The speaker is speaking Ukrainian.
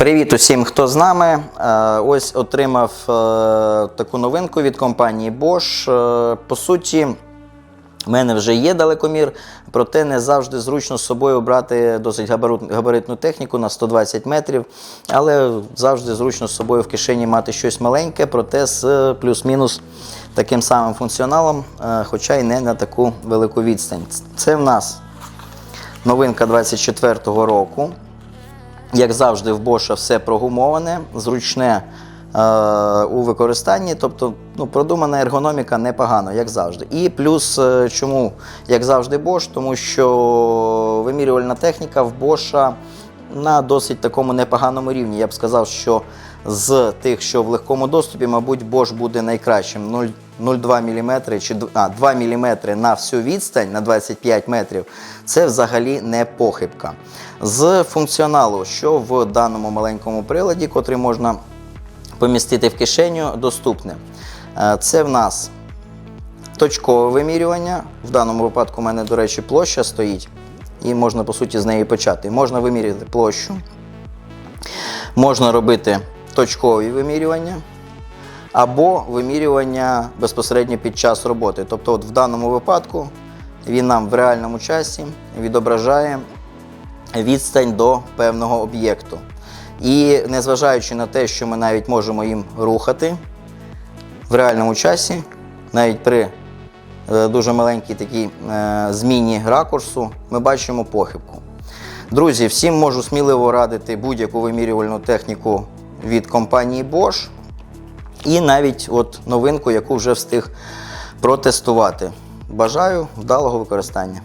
Привіт усім, хто з нами. Е, Ось отримав е, таку новинку від компанії Bosch. Е, По суті, в мене вже є далекомір, проте не завжди зручно з собою брати досить габаритну техніку на 120 метрів, але завжди зручно з собою в кишені мати щось маленьке, проте з плюс-мінус таким самим функціоналом, хоча й не на таку велику відстань. Це в нас новинка 24-го року. Як завжди, в Боша все прогумоване, зручне е, у використанні, тобто ну, продумана ергономіка непогано, як завжди. І плюс, е, чому, як завжди, Bosch, тому що вимірювальна техніка в Bosch на досить такому непоганому рівні. Я б сказав, що з тих, що в легкому доступі, мабуть, Bosch буде найкращим. 0,2 мм чи а, 2 мм на всю відстань на 25 метрів це взагалі не похибка. З функціоналу, що в даному маленькому приладі, котрий можна помістити в кишеню, доступне. Е, Це в нас точкове вимірювання. В даному випадку у мене, до речі, площа стоїть, і можна по суті з неї почати. Можна виміряти площу, можна робити точкові вимірювання або вимірювання безпосередньо під час роботи. Тобто, от в даному випадку він нам в реальному часі відображає відстань до певного об'єкту. І незважаючи на те, що ми навіть можемо їм рухати в реальному часі, навіть при дуже маленькій такій е, зміні ракурсу, ми бачимо похибку. Друзі, всім можу сміливо радити будь-яку вимірювальну техніку від компанії Bosch. І навіть от новинку, яку вже встиг протестувати. Бажаю вдалого використання.